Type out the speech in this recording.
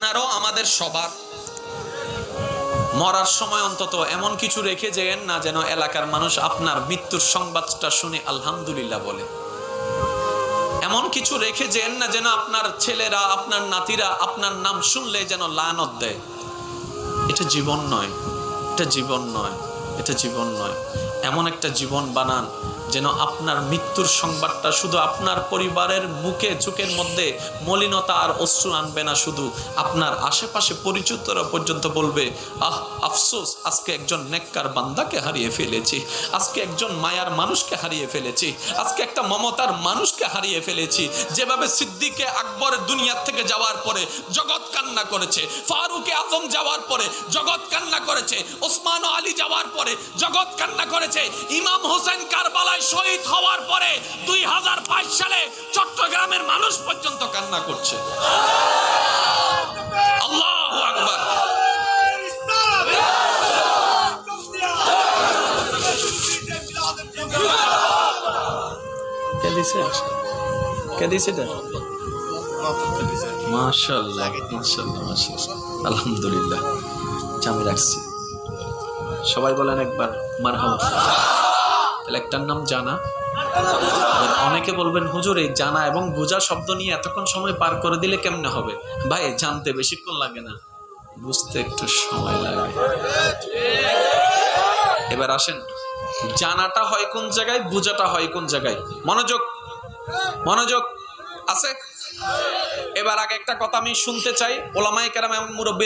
আপনারও আমাদের সবার। মরার সময় অন্তত এমন কিছু রেখে যেন না যেন এলাকার মানুষ আপনার মৃত্যুর সংবাদটা শুনে আলহামদুলিল্লাহ বলে। এমন কিছু রেখে যেন না যেন আপনার ছেলেরা, আপনার নাতিরা, আপনার নাম শুনলে যেন লানত দেয়। এটা জীবন নয়, এটা জীবন নয়, এটা জীবন নয়। এমন একটা জীবন বানান যেন আপনার মৃত্যুর সংবাদটা শুধু আপনার পরিবারের মুখে চোখের মধ্যে মলিনতা আর অশ্রু আনবে না শুধু। আপনার আশেপাশে পরিচিতরা পর্যন্ত বলবে, আহ, আফসোস, আজকে একজন নেককার বান্দাকে হারিয়ে ফেলেছি। আজকে একজন মায়ার মানুষকে হারিয়ে ফেলেছি। আজকে একটা মমতার মানুষকে হারিয়ে ফেলেছি। যেভাবে সিদ্দিকে আকবরের দুনিয়ার থেকে যাওয়ার পরে জগৎ কান্না করেছে, ফারুকে আজম যাওয়ার পরে জগৎ কান্না করেছে, ওসমান আলী যাওয়ার পরে জগৎ কান্না করেছে, ইমাম হোসেন কারবালায় শহীদ হওয়ার পরে দুই হাজার বাইশ সালে চট্টগ্রামের মানুষ পর্যন্ত কান্না করছে। আল্লাহ আকবার। আলহামদুলিল্লাহ। আমি রাখছি সবাই বলেন একবার মারহাবা। একটার নাম জানা। অনেকে বলবেন, হুজুর, এই জানা এবং বোঝা শব্দ নিয়ে এতক্ষণ সময় পার করে দিলে কেমনে হবে? ভাই, জানতে বেশিক্ষণ লাগে না। বুঝতে একটু সময় লাগে। এবার আসেন। জানাটা হয় কোন জায়গায়, বোঝাটা হয় কোন জায়গায়? মনোযোগ মনোযোগ আছে? এবার আগে একটা কথা আমি শুনতে চাই। ওলামাই কেরাম এবং মুরব্বী